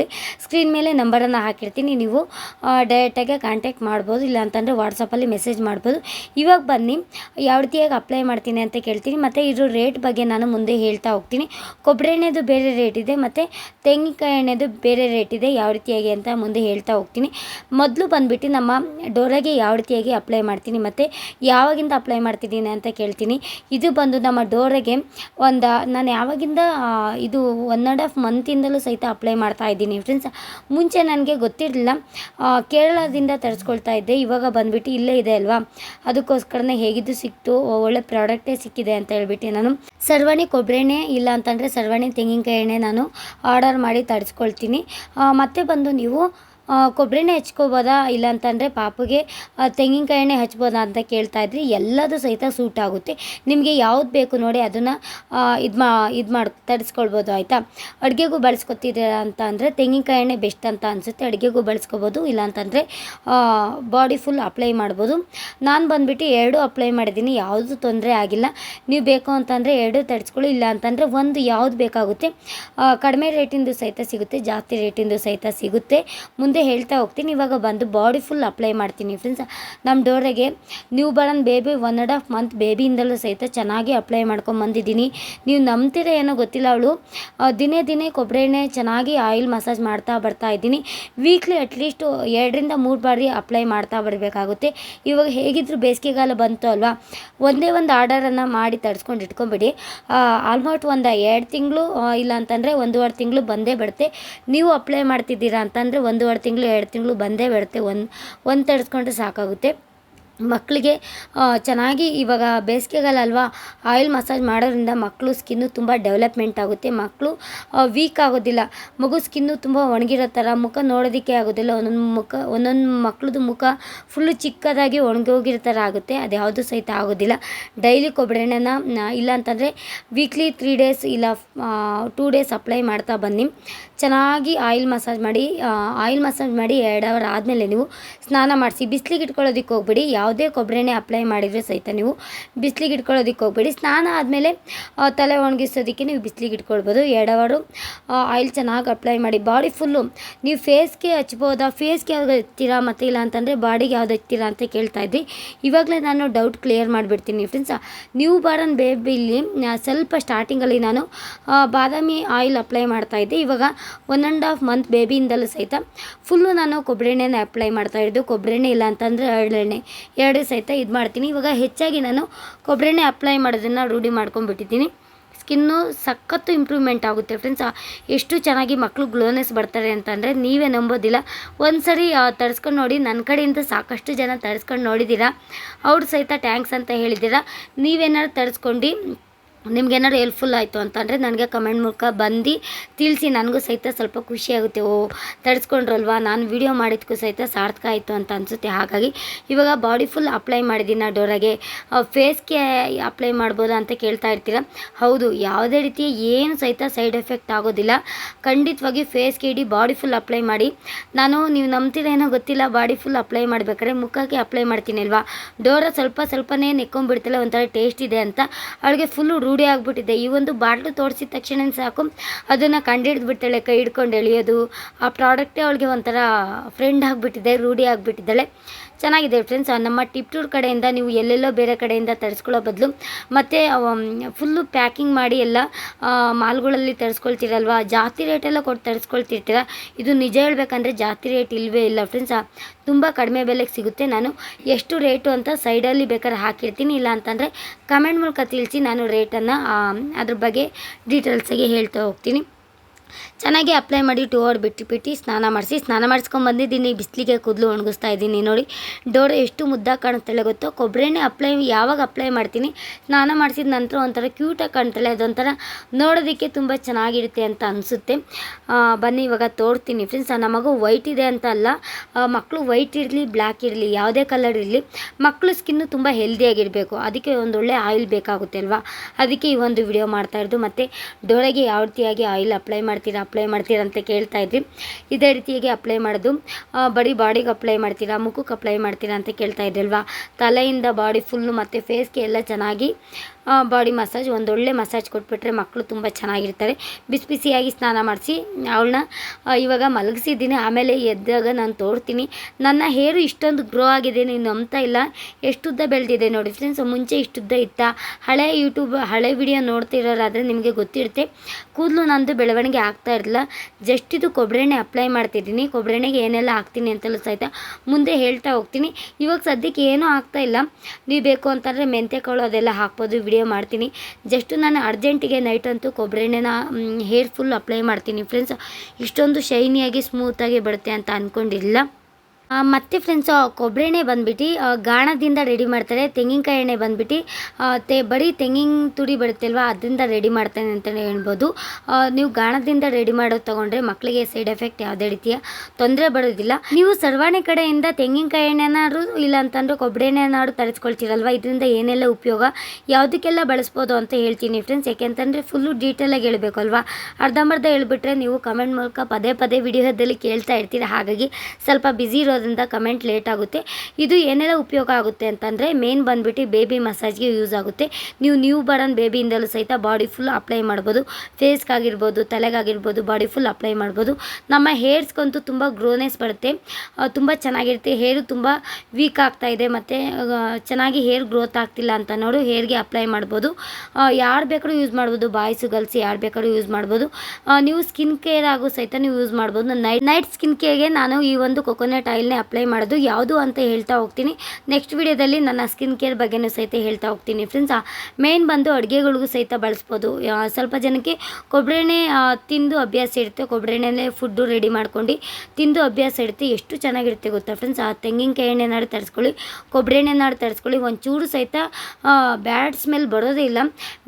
ಸ್ಕ್ರೀನ್ ಮೇಲೆ ನಂಬರನ್ನು ಹಾಕಿರ್ತೀನಿ. ನೀವು ಡೈರೆಕ್ಟಾಗಿ ಕಾಂಟ್ಯಾಕ್ಟ್ ಮಾಡ್ಬೋದು. ಇಲ್ಲ ಅಂತಂದರೆ ವಾಟ್ಸಪ್ಪಲ್ಲಿ ಮೆಸೇಜ್ ಮಾಡ್ಬೋದು. ಇವಾಗ ಬನ್ನಿ. ಯಾವ ರೀತಿಯಾಗಿ ಅಪ್ಲೈ ಮಾಡ್ತೀನಿ ಅಂತ ಕೇಳ್ತೀನಿ. ಮತ್ತು ಇದ್ರ ರೇಟ್ ಬಗ್ಗೆ ನಾನು ಮುಂದೆ ಹೇಳ್ತಾ ಹೋಗ್ತೀನಿ. ಕೊಬ್ಬರಿ ಎಣ್ಣೆದು ಬೇರೆ ರೇಟ್ ಇದೆ. ಮತ್ತು ತೆಂಗಿನಕಾಯಿ ಎಣ್ಣೆದು ಬೇರೆ ರೇಟ್ ಇದೆ. ಯಾವ ರೀತಿಯಾಗಿ ಅಂತ ಮುಂದೆ ಹೇಳ್ತಾ ಹೋಗ್ತೀನಿ. ಮೊದಲು ಬಂದುಬಿಟ್ಟು ನಮ್ಮ ಡೋರಾಗೆ ಯಾವ ರೀತಿಯಾಗಿ ಅಪ್ಲೈ ಮಾಡ್ತೀನಿ. ಮತ್ತು ಯಾವಾಗಿಂದ ಅಪ್ಲೈ ಮಾಡ್ತಿದ್ದೀನಿ ಅಂತ ಕೇಳ್ತೀನಿ. ಇದು ಬಂದು ನಮ್ಮ ಡೋರಾಗೆ ಒಂದು, ನಾನು ಯಾವಾಗಿಂದ ಇದು ಒನ್ ಆ್ಯಂಡ್ ಹಾಫ್ ಮಂತಿಂದಲೂ ಸಹಿತ ಅಪ್ಲೈ ಮಾಡ್ತಾ ಇದ್ದೀನಿ. ಫ್ರೆಂಡ್ಸ್. ಮುಂಚೆ ನನಗೆ ಗೊತ್ತಿರಲಿಲ್ಲ. ಕೇರಳದಿಂದ ತರಿಸ್ಕೊಳ್ತಾ ಇದ್ದೆ. ಇವಾಗ ಬಂದುಬಿಟ್ಟು ಇಲ್ಲೇ ಇದೆ ಅಲ್ವಾ? ಅದಕ್ಕೋಸ್ಕರನೇ ಹೇಗಿದ್ದು ಸಿಕ್ತು ಒಳ್ಳೆ ಪ್ರಾಡಕ್ಟೇ ಸಿಕ್ಕಿದೆ ಅಂತ ಹೇಳ್ಬಿಟ್ಟು ನಾನು. ಸರ್ವಣಿ ಕೊಬ್ಬರಿ ಎಣ್ಣೆ ಇಲ್ಲ ಅಂತಂದರೆ ಸರ್ವಣಿ ತೆಂಗಿನಕಾಯಿ ಎಣ್ಣೆ ನಾನು ಆರ್ಡರ್ ಮಾಡಿ ತರಿಸ್ಕೊಳ್ತೀನಿ. ಮತ್ತೆ ಬಂದು ನೀವು ಕೊಬ್ಬರಿ ಎಣ್ಣೆ ಹಚ್ಕೋಬೋದಾ ಇಲ್ಲ ಅಂತಂದರೆ ಪಾಪುಗೆ ತೆಂಗಿನಕಾಯಿನೇ ತೆಂಗಿನಕಾಯಿ ಎಣ್ಣೆ ಹಚ್ಬೋದಾ ಅಂತ ಕೇಳ್ತಾ ಇದ್ರಿ. ಎಲ್ಲದೂ ಸಹಿತ ಸೂಟ್ ಆಗುತ್ತೆ. ನಿಮಗೆ ಯಾವ್ದು ಬೇಕು ನೋಡಿ ಅದನ್ನು ಇದು ಮಾ, ಇದು ಮಾಡಿ ತರಿಸ್ಕೊಳ್ಬೋದು ಆಯಿತಾ? ಅಡುಗೆಗೂ ಬಳಸ್ಕೊತಿದ್ದೀರಾ ಅಂತ ಅಂದರೆ ತೆಂಗಿನಕಾಯಿ ಎಣ್ಣೆ ಬೆಸ್ಟ್ ಅಂತ ಅನಿಸುತ್ತೆ. ಅಡುಗೆಗೂ ಬಳಸ್ಕೊಬೋದು. ಇಲ್ಲ ಅಂತಂದರೆ ಬಾಡಿ ಫುಲ್ ಅಪ್ಲೈ ಮಾಡ್ಬೋದು. ನಾನು ಬಂದುಬಿಟ್ಟು ಎರಡು ಅಪ್ಲೈ ಮಾಡಿದ್ದೀನಿ. ಯಾವುದೂ ತೊಂದರೆ ಆಗಿಲ್ಲ. ನೀವು ಬೇಕು ಅಂತಂದರೆ ಎರಡು ತರಿಸ್ಕೊಳ್ಳಿ ಇಲ್ಲ ಅಂತಂದರೆ ಒಂದು ಯಾವುದು ಬೇಕಾಗುತ್ತೆ ಕಡಿಮೆ ರೇಟಿಂದು ಸಹಿತ ಸಿಗುತ್ತೆ, ಜಾಸ್ತಿ ರೇಟಿಂದು ಸಹಿತ ಸಿಗುತ್ತೆ. ಮುಂದೆ ಹೇಳ್ತಾ ಹೋಗ್ತೀನಿ. ಇವಾಗ ಬಂದು ಬಾಡಿ ಫುಲ್ ಅಪ್ಲೈ ಮಾಡ್ತೀನಿ ಫ್ರೆಂಡ್ಸ್ ನಮ್ಮ ಡೋರೆಗೆ new born baby one and half month ಬೇಬಿಯಿಂದಲೂ ಸಹಿತ ಚೆನ್ನಾಗಿ ಅಪ್ಲೈ ಮಾಡ್ಕೊಂಬಂದಿದ್ದೀನಿ ನೀವು ನಂಬ್ತೀರ ಏನೋ ಗೊತ್ತಿಲ್ಲ ಅವಳು. ದಿನೇ ದಿನೇ ಕೊಬ್ಬರಿ ಎಣ್ಣೆ ಚೆನ್ನಾಗಿ ಆಯಿಲ್ ಮಸಾಜ್ ಮಾಡ್ತಾ ಬರ್ತಾ ಇದ್ದೀನಿ. ವೀಕ್ಲಿ ಅಟ್ಲೀಸ್ಟು ಎರಡರಿಂದ ಮೂರು ಬಾರಿ ಅಪ್ಲೈ ಮಾಡ್ತಾ ಬರಬೇಕಾಗುತ್ತೆ. ಇವಾಗ ಹೇಗಿದ್ರು ಬೇಸಿಗೆಗಾಲ ಬಂತು ಅಲ್ವಾ? ಒಂದೇ ಒಂದು ಆರ್ಡರನ್ನು ಮಾಡಿ ತರಿಸ್ಕೊಂಡು ಇಟ್ಕೊಂಬಿಡಿ. ಆಲ್ಮೋಸ್ಟ್ ಒಂದು ಎರಡು ತಿಂಗಳು ಇಲ್ಲ ಅಂತಂದರೆ ಒಂದೂವರೆ ತಿಂಗಳು ಬಂದೇ ಬಿಡುತ್ತೆ ನೀವು ಅಪ್ಲೈ ಮಾಡ್ತಿದ್ದೀರಾ ಅಂತಂದರೆ ಒಂದೂವರೆ ತಿಂಗಳು ಎರಡು ತಿಂಗಳು ಬಂದೇ ಬಿಡುತ್ತೆ. ಒಂದು ಒಂದು ತರಿಸ್ಕೊಂಡ್ರೆ ಸಾಕಾಗುತ್ತೆ. ಮಕ್ಕಳಿಗೆ ಚೆನ್ನಾಗಿ ಇವಾಗ ಬೇಸಿಗೆಗಾಲ ಅಲ್ವಾ ಆಯಿಲ್ ಮಸಾಜ್ ಮಾಡೋದ್ರಿಂದ ಮಕ್ಕಳು ಸ್ಕಿನ್ನು ತುಂಬ ಡೆವಲಪ್ಮೆಂಟ್ ಆಗುತ್ತೆ. ಮಕ್ಕಳು ವೀಕ್ ಆಗೋದಿಲ್ಲ. ಮಗು ಸ್ಕಿನ್ನು ತುಂಬ ಒಣಗಿರೋ ಥರ ಮುಖ ನೋಡೋದಕ್ಕೆ ಆಗೋದಿಲ್ಲ. ಒಂದೊಂದು ಮುಖ, ಒಂದೊಂದು ಮಕ್ಳದ್ದು ಮುಖ ಫುಲ್ಲು ಚಿಕ್ಕದಾಗಿ ಒಣಗೋಗಿರೋ ಥರ ಆಗುತ್ತೆ. ಅದು ಯಾವುದೂ ಸಹಿತ ಆಗೋದಿಲ್ಲ. ಡೈಲಿ ಕೊಬ್ಬರಿ ಎಣ್ಣೆನ ಇಲ್ಲ ಅಂತಂದರೆ ವೀಕ್ಲಿ ತ್ರೀ ಡೇಸ್ ಇಲ್ಲ ಟೂ ಡೇಸ್ ಅಪ್ಲೈ ಮಾಡ್ತಾ ಬನ್ನಿ. ಚೆನ್ನಾಗಿ ಆಯಿಲ್ ಮಸಾಜ್ ಮಾಡಿ ಆಯಿಲ್ ಮಸಾಜ್ ಮಾಡಿ ಎರಡು ಅವರ್ ಆದಮೇಲೆ ನೀವು ಸ್ನಾನ ಮಾಡಿಸಿ, ಬಿಸಿಲಿಗೆ ಇಟ್ಕೊಳ್ಳೋದಕ್ಕೆ ಹೋಗ್ಬೇಡಿ. ಯಾವುದೇ ಕೊಬ್ಬರಿ ಎಣ್ಣೆ ಅಪ್ಲೈ ಮಾಡಿದರೆ ಸಹಿತ ನೀವು ಬಿಸಿಲಿಗೆ ಇಟ್ಕೊಳ್ಳೋದಕ್ಕೆ ಹೋಗ್ಬೇಡಿ. ಸ್ನಾನ ಆದಮೇಲೆ ತಲೆ ಒಣಗಿಸೋದಕ್ಕೆ ನೀವು ಬಿಸಿಲಿಗೆ ಇಟ್ಕೊಳ್ಬೋದು. ಎಡವಾರು ಆಯಿಲ್ ಚೆನ್ನಾಗಿ ಅಪ್ಲೈ ಮಾಡಿ. ಬಾಡಿ ಫುಲ್ಲು ನೀವು ಫೇಸ್ಗೆ ಹಚ್ಬೋದಾ? ಫೇಸ್ಗೆ ಯಾವ್ದು ಹಚ್ತೀರಾ ಮತ್ತು ಇಲ್ಲ ಅಂತಂದರೆ ಬಾಡಿಗೆ ಯಾವ್ದು ಹಚ್ತೀರಾ ಅಂತ ಕೇಳ್ತಾ ಇದ್ರಿ. ಇವಾಗಲೇ ನಾನು ಡೌಟ್ ಕ್ಲಿಯರ್ ಮಾಡಿಬಿಡ್ತೀನಿ ಫ್ರೆಂಡ್ಸ್ ನ್ಯೂ ಬಾರನ್ ಬೇಬಿಲಿ ಸ್ವಲ್ಪ ಸ್ಟಾರ್ಟಿಂಗಲ್ಲಿ ನಾನು ಬಾದಾಮಿ ಆಯಿಲ್ ಅಪ್ಲೈ ಮಾಡ್ತಾಯಿದ್ದೆ ಇವಾಗ ಒನ್ ಆ್ಯಂಡ್ ಹಾಫ್ ಮಂತ್ ಬೇಬಿಯಿಂದಲೂ ಸಹಿತ ಫುಲ್ಲು ನಾನು ಕೊಬ್ಬರಿ ಎಣ್ಣೆನ ಅಪ್ಲೈ ಮಾಡ್ತಾ ಕೊಬ್ಬರಿ ಎಣ್ಣೆ ಇಲ್ಲ ಅಂತಂದರೆ ಎಳ್ಳೆಣ್ಣೆ ಎರಡು ಸಹಿತ ಇದು ಮಾಡ್ತೀನಿ. ಇವಾಗ ಹೆಚ್ಚಾಗಿ ನಾನು ಕೊಬ್ಬರಿ ಎಣ್ಣೆ ಅಪ್ಲೈ ಮಾಡೋದನ್ನು ರೂಢಿ ಮಾಡ್ಕೊಂಡ್ಬಿಟ್ಟಿದ್ದೀನಿ. ಸ್ಕಿನ್ನು ಸಖತ್ತು ಇಂಪ್ರೂವ್ಮೆಂಟ್ ಆಗುತ್ತೆ ಫ್ರೆಂಡ್ಸ್ ಎಷ್ಟು ಚೆನ್ನಾಗಿ ಮಕ್ಕಳು ಗ್ಲೋನೆಸ್ ಬರ್ತಾರೆ ಅಂತಂದರೆ ನೀವೇ ನಂಬೋದಿಲ್ಲ. ಒಂದು ಸರಿ ತರಿಸ್ಕೊಂಡು ನೋಡಿ. ನನ್ನ ಕಡೆಯಿಂದ ಸಾಕಷ್ಟು ಜನ ತರಿಸ್ಕೊಂಡು ನೋಡಿದ್ದೀರಾ? ಅವ್ರು ಸಹಿತ ಟ್ಯಾಂಕ್ಸ್ ಅಂತ ಹೇಳಿದ್ದೀರಾ? ನೀವೇನಾದ್ರು ತರಿಸ್ಕೊಂಡು ನಿಮ್ಗೇನಾದ್ರು ಹೆಲ್ಪ್ಫುಲ್ ಆಯಿತು ಅಂತಂದರೆ ನನಗೆ ಕಮೆಂಟ್ ಮೂಲಕ ಬಂದು ತಿಳಿಸಿ, ನನಗೂ ಸಹಿತ ಸ್ವಲ್ಪ ಖುಷಿಯಾಗುತ್ತೆ ಓ ತರಿಸ್ಕೊಂಡ್ರಲ್ವಾ ನಾನು ವಿಡಿಯೋ ಮಾಡಿದ್ದಕ್ಕೂ ಸಹಿತ ಸಾರ್ಥಕ ಆಯಿತು ಅಂತ ಅನಿಸುತ್ತೆ. ಹಾಗಾಗಿ ಇವಾಗ ಬಾಡಿ ಫುಲ್ ಅಪ್ಲೈ ಮಾಡಿದ್ದೀನಿ ಡೋರಾಗೆ ಫೇಸ್ಗೆ ಅಪ್ಲೈ ಮಾಡ್ಬೋದಾ ಅಂತ ಕೇಳ್ತಾ ಇರ್ತೀರ? ಹೌದು, ಯಾವುದೇ ರೀತಿಯ ಏನು ಸಹಿತ ಸೈಡ್ ಎಫೆಕ್ಟ್ ಆಗೋದಿಲ್ಲ. ಖಂಡಿತವಾಗಿ ಫೇಸ್ಗೆ ಇಡೀ ಬಾಡಿ ಫುಲ್ ಅಪ್ಲೈ ಮಾಡಿ. ನಾನು, ನೀವು ನಂಬ್ತೀರ ಏನೋ ಗೊತ್ತಿಲ್ಲ ಬಾಡಿ ಫುಲ್ ಅಪ್ಲೈ ಮಾಡಬೇಕಾದ್ರೆ ಮುಖಕ್ಕೆ ಅಪ್ಲೈ ಮಾಡ್ತೀನಿ ಅಲ್ವಾ? ಡೋರ ಸ್ವಲ್ಪ ಸ್ವಲ್ಪನೇ ನೆಕ್ಕೊಂಡ್ಬಿಡ್ತಲ್ಲ, ಒಂಥರ ಟೇಸ್ಟ್ ಇದೆ ಅಂತ. ಅವಳಿಗೆ ಫುಲ್ಲು ರೂಢಿ ಆಗಿಬಿಟ್ಟಿದೆ. ಈ ಒಂದು ಬಾಟ್ಲು ತೋರಿಸಿದ ತಕ್ಷಣ ಸಾಕು. ಅದನ್ನು ಕಂಡಿಡ್ದು ಬಿಡ್ತಾಳೆ, ಕೈ ಹಿಡ್ಕೊಂಡು ಎಳೆಯೋದು. ಆ ಪ್ರಾಡಕ್ಟೇ ಅವಳಿಗೆ ಒಂಥರ ಫ್ರೆಂಡ್ ಆಗಿಬಿಟ್ಟಿದೆ, ರೂಢಿ ಆಗಿಬಿಟ್ಟಿದ್ದಾಳೆ. ಚೆನ್ನಾಗಿದೆ ಫ್ರೆಂಡ್ಸ್ ನಮ್ಮ ಟಿಪ್ ಟೂರ್ ಕಡೆಯಿಂದ ನೀವು ಎಲ್ಲೆಲ್ಲೋ ಬೇರೆ ಕಡೆಯಿಂದ ತರಿಸ್ಕೊಳ್ಳೋ ಬದಲು ಮತ್ತು ಫುಲ್ಲು ಪ್ಯಾಕಿಂಗ್ ಮಾಡಿ ಎಲ್ಲ ಮಾಲ್ಗಳಲ್ಲಿ ತರಿಸ್ಕೊಳ್ತೀರಲ್ವ? ಜಾಸ್ತಿ ರೇಟೆಲ್ಲ ಕೊಟ್ಟು ತರಿಸ್ಕೊಳ್ತಿರ್ತೀರ. ಇದು ನಿಜ ಹೇಳ್ಬೇಕಂದ್ರೆ ಜಾಸ್ತಿ ರೇಟ್ ಇಲ್ಲವೇ ಇಲ್ಲ ಫ್ರೆಂಡ್ಸ್ ತುಂಬ ಕಡಿಮೆ ಬೆಲೆಗೆ ಸಿಗುತ್ತೆ. ನಾನು ಎಷ್ಟು ರೇಟು ಅಂತ ಸೈಡಲ್ಲಿ ಬೇಕಾದ್ರೆ ಹಾಕಿರ್ತೀನಿ. ಇಲ್ಲ ಅಂತಂದರೆ ಕಮೆಂಟ್ ಮೂಲಕ ತಿಳಿಸಿ ನಾನು ರೇಟನ್ನು ಅದ್ರ ಬಗ್ಗೆ ಡೀಟೇಲ್ಸಾಗಿ ಹೇಳ್ತಾ ಹೋಗ್ತೀನಿ. ಚೆನ್ನಾಗಿ ಅಪ್ಲೈ ಮಾಡಿ ಟೂ ಅವರ್ ಬಿಟ್ಟು ಬಿಟ್ಟು ಸ್ನಾನ ಮಾಡಿಸಿ, ಸ್ನಾನ ಮಾಡಿಸ್ಕೊಂಡು ಬಂದಿದ್ದೀನಿ, ಬಿಸಿಲಿಗೆ ಕೂದಲು ಒಣಗಿಸ್ತಾ ಇದ್ದೀನಿ ನೋಡಿ. ಡೋರ್ ಎಷ್ಟು ಮುದ್ದಾಗಿ ಕಾಣ್ತಾಳೆ ಗೊತ್ತೋ? ಕೊಬ್ಬರಿ ಎಣ್ಣೆ ಅಪ್ಲೈ ಯಾವಾಗ ಅಪ್ಲೈ ಮಾಡ್ತೀನಿ? ಸ್ನಾನ ಮಾಡಿಸಿದ ನಂತರ ಒಂಥರ ಕ್ಯೂಟಾಗಿ ಕಾಣ್ತಾಳೆ ಅದೊಂಥರ ನೋಡೋದಕ್ಕೆ ತುಂಬ ಚೆನ್ನಾಗಿರುತ್ತೆ ಅಂತ ಅನಿಸುತ್ತೆ. ಬನ್ನಿ, ಇವಾಗ ತೋರ್ತೀನಿ ಫ್ರೆಂಡ್ಸ್ ನಮಗೂ ವೈಟ್ ಇದೆ ಅಂತ ಅಲ್ಲ ಮಕ್ಕಳು ವೈಟ್ ಇರಲಿ ಬ್ಲ್ಯಾಕ್ ಇರಲಿ, ಯಾವುದೇ ಕಲರ್ ಇರಲಿ ಮಕ್ಕಳು ಸ್ಕಿನ್ನು ತುಂಬ ಹೆಲ್ದಿಯಾಗಿರಬೇಕು ಅದಕ್ಕೆ ಒಂದೊಳ್ಳೆ ಆಯಿಲ್ ಬೇಕಾಗುತ್ತೆ ಅಲ್ವಾ? ಅದಕ್ಕೆ ಈ ಒಂದು ವಿಡಿಯೋ ಮಾಡ್ತಾ ಇರೋದು. ಮತ್ತು ಡೋರೆಗೆ ಯಾವ ರೀತಿಯಾಗಿ ಆಯಿಲ್ ಅಪ್ಲೈ ಮಾಡ್ತೀರಾ ಅಪ್ಲೈ ಮಾಡ್ತೀರಾ ಅಂತ ಕೇಳ್ತಾ ಇದ್ರಿ ಇದೇ ರೀತಿಯಾಗಿ ಅಪ್ಲೈ ಮಾಡೋದು. ಬರೀ ಬಾಡಿಗೆ ಅಪ್ಲೈ ಮಾಡ್ತೀರಾ, ಮುಖಕ್ಕೆ ಅಪ್ಲೈ ಮಾಡ್ತೀರಾ ಅಂತ ಕೇಳ್ತಾ ಇದ್ರಲ್ವಾ ತಲೆಯಿಂದ ಬಾಡಿ ಫುಲ್ಲು ಮತ್ತು ಫೇಸ್ಗೆ ಎಲ್ಲ ಚೆನ್ನಾಗಿ ಬಾಡಿ ಮಸಾಜ್ ಒಂದೊಳ್ಳೆ ಮಸಾಜ್ ಕೊಟ್ಬಿಟ್ರೆ ಮಕ್ಕಳು ತುಂಬ ಚೆನ್ನಾಗಿರ್ತಾರೆ. ಬಿಸಿ ಬಿಸಿಯಾಗಿ ಸ್ನಾನ ಮಾಡಿಸಿ, ಅವಳನ್ನ ಇವಾಗ ಮಲಗಿಸಿದ್ದೀನಿ, ಆಮೇಲೆ ಎದ್ದಾಗ ನಾನು ತೋರ್ತೀನಿ. ನನ್ನ ಹೇರು ಇಷ್ಟೊಂದು ಗ್ರೋ ಆಗಿದೆ, ನೀನು ನಂಬ್ತಾ ಇಲ್ಲ. ಎಷ್ಟುದ್ದ ಬೆಳೆದಿದೆ ನೋಡಿ ಫ್ರೆಂಡ್ಸ್ ಮುಂಚೆ ಇಷ್ಟುದ್ದ ಇತ್ತ. ಹಳೆ ಯೂಟ್ಯೂಬ್ ಹಳೆ ವಿಡಿಯೋ ನೋಡ್ತಿರೋರಾದರೆ ನಿಮಗೆ ಗೊತ್ತಿರುತ್ತೆ. ಕೂದಲು ನಂದು ಬೆಳವಣಿಗೆ ಆಗ್ತಾ ಇರಲಿಲ್ಲ. ಜಸ್ಟ್ ಇದು ಕೊಬ್ಬರಿ ಎಣ್ಣೆ ಅಪ್ಲೈ ಮಾಡ್ತಿದ್ದೀನಿ. ಕೊಬ್ಬರಿ ಎಣ್ಣೆಗೆ ಏನೆಲ್ಲ ಹಾಕ್ತೀನಿ ಅಂತಲೂ ಸಹಿತ ಮುಂದೆ ಹೇಳ್ತಾ ಹೋಗ್ತೀನಿ. ಇವಾಗ ಸದ್ಯಕ್ಕೆ ಏನೂ ಆಗ್ತಾ ಇಲ್ಲ. ನೀವು ಬೇಕು ಅಂತಂದರೆ ಮೆಂತ್ಯ ಕಾಳು ಅದೆಲ್ಲ ಹಾಕ್ಬೋದು ವಿಡಿಯೋ ಮಾಡ್ತೀನಿ. ಜಸ್ಟ್ ನಾನು ಅರ್ಜೆಂಟಿಗೆ ನೈಟ್ ಅಂತೂ ಕೊಬ್ಬರಿ ಎಣ್ಣೆನ ಹೇರ್ ಫುಲ್ ಅಪ್ಲೈ ಮಾಡ್ತೀನಿ. ಫ್ರೆಂಡ್ಸ್ ಇಷ್ಟೊಂದು ಶೈನಿಯಾಗಿ ಸ್ಮೂತಾಗಿ ಬರುತ್ತೆ ಅಂತ ಅಂದ್ಕೊಂಡಿಲ್ಲ ಮತ್ತೆ ಫ್ರೆಂಡ್ಸ್ ಕೊಬ್ಬರಿ ಎಣ್ಣೆ ಬಂದ್ಬಿಟ್ಟು ಗಾಣದಿಂದ ರೆಡಿ ಮಾಡ್ತಾರೆ. ತೆಂಗಿನಕಾಯಿ ಎಣ್ಣೆ ಬಂದ್ಬಿಟ್ಟು ತೆ, ಬರೀ ತೆಂಗಿನ ತುರಿ ಬರುತ್ತಲ್ವ, ಅದರಿಂದ ರೆಡಿ ಮಾಡ್ತಾನೆ ಅಂತಲೇ ಹೇಳ್ಬೋದು. ನೀವು ಗಾಣದಿಂದ ರೆಡಿ ಮಾಡೋದು ತೊಗೊಂಡ್ರೆ ಮಕ್ಕಳಿಗೆ ಸೈಡ್ ಎಫೆಕ್ಟ್ ಯಾವುದೇ ರೀತಿಯ ತೊಂದರೆ ಬರೋದಿಲ್ಲ ನೀವು ಸರ್ವಾಣಿ ಕಡೆಯಿಂದ ತೆಂಗಿನಕಾಯಿ ಎಣ್ಣೆನಾದ್ರು ಇಲ್ಲ ಅಂತಂದ್ರೆ ಕೊಬ್ಬರಿ ಎಣ್ಣೆನಾದ್ರು ತರಿಸ್ಕೊಳ್ತೀರಲ್ವ? ಇದರಿಂದ ಏನೆಲ್ಲ ಉಪಯೋಗ? ಯಾವುದಕ್ಕೆಲ್ಲ ಬಳಸ್ಬೋದು ಅಂತ ಹೇಳ್ತೀನಿ ಫ್ರೆಂಡ್ಸ್ ಯಾಕೆಂತಂದರೆ ಫುಲ್ಲು ಡೀಟೇಲಾಗಿ ಹೇಳಬೇಕು ಅಲ್ವಾ ಅರ್ಧಂಬರ್ಧ ಹೇಳ್ಬಿಟ್ರೆ ನೀವು ಕಮೆಂಟ್ ಮೂಲಕ ಪದೇ ಪದೇ ವಿಡಿಯೋದಲ್ಲಿ ಕೇಳ್ತಾ ಇರ್ತೀರ. ಹಾಗಾಗಿ ಸ್ವಲ್ಪ ಬ್ಯುಸಿ ಇರೋದ್ರಿಂದ ಕಮೆಂಟ್ ಲೇಟ್ ಆಗುತ್ತೆ. ಇದು ಏನೆಲ್ಲ ಉಪಯೋಗ ಆಗುತ್ತೆ ಅಂತಂದರೆ ಮೇನ್ ಬಂದುಬಿಟ್ಟು ಬೇಬಿ ಮಸಾಜ್ಗೆ ಯೂಸ್ ಆಗುತ್ತೆ. ನೀವು ನ್ಯೂ ಬರನ್ ಬೇಬಿಯಿಂದಲೂ ಸಹಿತ ಬಾಡಿ ಫುಲ್ ಅಪ್ಲೈ ಮಾಡ್ಬೋದು. ಫೇಸ್ಗಾಗಿರ್ಬೋದು ತಲೆಗಾಗಿರ್ಬೋದು ಬಾಡಿ ಫುಲ್ ಅಪ್ಲೈ ಮಾಡ್ಬೋದು. ನಮ್ಮ ಹೇರ್ಸ್ಗಂತೂ ತುಂಬ ಗ್ರೋನೆಸ್ ಬರುತ್ತೆ. ತುಂಬ ಚೆನ್ನಾಗಿರುತ್ತೆ. ಹೇರು ತುಂಬ ವೀಕ್ ಆಗ್ತಾ ಇದೆ ಮತ್ತು ಚೆನ್ನಾಗಿ ಹೇರ್ ಗ್ರೋತ್ ಆಗ್ತಿಲ್ಲ ಅಂತ ನೋಡು ಹೇರ್ಗೆ ಅಪ್ಲೈ ಮಾಡ್ಬೋದು. ಯಾರು ಬೇಕಾದ್ರೂ ಯೂಸ್ ಮಾಡ್ಬೋದು. ಬಾಯ್ಸು ಗರ್ಲ್ಸ್ ಯಾರು ಬೇಕಾದ್ರೂ ಯೂಸ್ ಮಾಡ್ಬೋದು. ನೀವು ಸ್ಕಿನ್ ಕೇರ್ ಆಗೋ ಸಹಿತ ನೀವು ಯೂಸ್ ಮಾಡ್ಬೋದು. ನೈಟ್ ನೈಟ್ ಸ್ಕಿನ್ ಕೇರ್ಗೆ ನಾನು ಈ ಒಂದು ಕೊಕೊನಟ್ ಆಯಿಲ್ನೇ ಅಪ್ಲೈ ಮಾಡೋದು, ಯಾವುದು ಅಂತ ಹೇಳ್ತಾ ಹೋಗ್ತೀನಿ. ನೆಕ್ಸ್ಟ್ ವಿಡಿಯೋದಲ್ಲಿ ನನ್ನ ಸ್ಕಿನ್ ಕೇರ್ ಬಗ್ಗೆನೂ ಸಹಿತ ಹೇಳ್ತಾ ಹೋಗ್ತೀನಿ ಫ್ರೆಂಡ್ಸ್ ಮೇನ್ ಬಂದು ಅಡುಗೆಗಳಿಗೂ ಸಹಿತ ಬಳಸ್ಬೋದು. ಸ್ವಲ್ಪ ಜನಕ್ಕೆ ಕೊಬ್ಬರಿ ಎಣ್ಣೆ ತಿಂದು ಅಭ್ಯಾಸ ಇರುತ್ತೆ. ಕೊಬ್ಬರಿ ಎಣ್ಣೆನೇ ಫುಡ್ಡು ರೆಡಿ ಮಾಡ್ಕೊಂಡು ತಿಂದು ಅಭ್ಯಾಸ ಇರುತ್ತೆ. ಎಷ್ಟು ಚೆನ್ನಾಗಿರುತ್ತೆ ಗೊತ್ತಾ ಫ್ರೆಂಡ್ಸ್ ಆ, ತೆಂಗಿನಕಾಯಿ ಎಣ್ಣೆನಾರು ತರಿಸ್ಕೊಳ್ಳಿ ಕೊಬ್ಬರಿ ಎಣ್ಣೆನಾರು ತರಿಸ್ಕೊಳ್ಳಿ. ಒಂಚೂರು ಸಹಿತ ಬ್ಯಾಡ್ ಸ್ಮೆಲ್ ಬರೋದೇ ಇಲ್ಲ.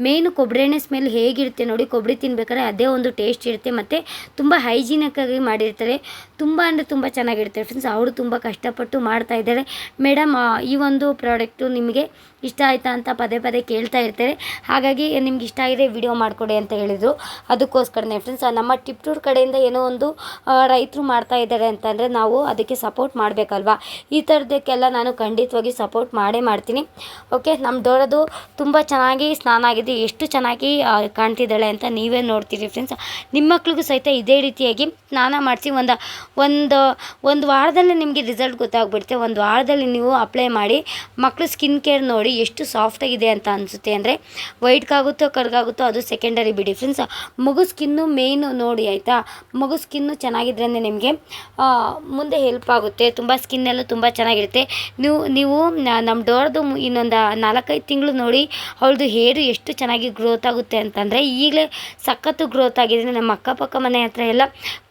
ಮೇಯ್ನು ಕೊಬ್ಬರಿ ಎಣ್ಣೆ ಸ್ಮೆಲ್ ಹೇಗಿರುತ್ತೆ ನೋಡಿ ಕೊಬ್ಬರಿ ತಿನ್ಬೇಕಾದ್ರೆ ಅದೇ ಒಂದು ಟೇಸ್ಟ್ ಇರುತ್ತೆ. ಮತ್ತು ತುಂಬ ಹೈಜೀನಿಕ್ಕಾಗಿ ಮಾಡಿರ್ತಾರೆ. ತುಂಬ ಅಂದರೆ ತುಂಬ ಚೆನ್ನಾಗಿರುತ್ತೆ ಫ್ರೆಂಡ್ಸ್ ಅವರು ತುಂಬ ಕಷ್ಟಪಟ್ಟು ಮಾಡ್ತಾ ಮೇಡಮ್ ಈ ಒಂದು ಪ್ರಾಡಕ್ಟು ನಿಮಗೆ ಇಷ್ಟ ಆಯಿತಾ ಅಂತ ಪದೇ ಪದೇ ಕೇಳ್ತಾ ಇರ್ತಾರೆ. ಹಾಗಾಗಿ ನಿಮ್ಗೆ ಇಷ್ಟ ಆಗಿದೆ ವಿಡಿಯೋ ಮಾಡಿಕೊಡಿ ಅಂತ ಹೇಳಿದರು. ಅದಕ್ಕೋಸ್ಕರನೇ ಫ್ರೆಂಡ್ಸ್ ನಮ್ಮ ಟಿಪ್ಟೂರ್ ಕಡೆಯಿಂದ ಏನೋ ಒಂದು ರೈತರು ಮಾಡ್ತಾ ಇದ್ದಾರೆ ಅಂತಂದರೆ ನಾವು ಅದಕ್ಕೆ ಸಪೋರ್ಟ್ ಮಾಡಬೇಕಲ್ವಾ? ಈ ಥರದಕ್ಕೆಲ್ಲ ನಾನು ಖಂಡಿತವಾಗಿ ಸಪೋರ್ಟ್ ಮಾಡೇ ಮಾಡ್ತೀನಿ. ಓಕೆ ನಮ್ಮ ಡೋರದು ತುಂಬ ಚೆನ್ನಾಗಿ ಸ್ನಾನ ಆಗಿದೆ. ಎಷ್ಟು ಚೆನ್ನಾಗಿ ಕಾಣ್ತಿದ್ದಾಳೆ ಅಂತ ನೀವೇ ನೋಡ್ತೀರಿ ಫ್ರೆಂಡ್ಸ್ ನಿಮ್ಮ ಮಕ್ಳಿಗೂ ಸಹಿತ ಇದೇ ರೀತಿಯಾಗಿ ಸ್ನಾನ ಮಾಡಿಸಿ ಒಂದು ಒಂದು ಒಂದು ವಾರದಲ್ಲಿ ನಿಮಗೆ ರಿಸಲ್ಟ್ ಗೊತ್ತಾಗ್ಬಿಡುತ್ತೆ. ಒಂದು ವಾರದಲ್ಲಿ ನೀವು ಅಪ್ಲೈ ಮಾಡಿ ಮಕ್ಕಳು ಸ್ಕಿನ್ ಕೇರ್ ನೋಡಿ ಎಷ್ಟು ಸಾಫ್ಟಾಗಿದೆ ಅಂತ ಅನಿಸುತ್ತೆ ಅಂದರೆ ವೈಟ್ಗಾಗುತ್ತೋ ಕರ್ಗಾಗುತ್ತೋ ಅದು ಸೆಕೆಂಡರಿ ಬಿಡಿ. ಫ್ರೆಂಡ್ಸ್ ಮಗು ಸ್ಕಿನ್ನು ಮೇಯ್ನು ನೋಡಿ ಆಯಿತಾ? ಮಗು ಸ್ಕಿನ್ನು ಚೆನ್ನಾಗಿದ್ರೇ ನಿಮಗೆ ಮುಂದೆ ಹೆಲ್ಪ್ ಆಗುತ್ತೆ. ತುಂಬ ಸ್ಕಿನ್ ಎಲ್ಲ ತುಂಬ ಚೆನ್ನಾಗಿರುತ್ತೆ. ನೀವು ನೀವು ನಮ್ಮ ಡೋರ್ದು ಇನ್ನೊಂದು ನಾಲ್ಕೈದು ತಿಂಗಳು ನೋಡಿ ಅವಳದು ಹೇರು ಎಷ್ಟು ಚೆನ್ನಾಗಿ ಗ್ರೋತ್ ಆಗುತ್ತೆ ಅಂತಂದರೆ ಈಗಲೇ ಸಖತ್ತು ಗ್ರೋತ್ ಆಗಿದೆ. ನಮ್ಮ ಅಕ್ಕಪಕ್ಕ ಮನೆ ಹತ್ರ ಎಲ್ಲ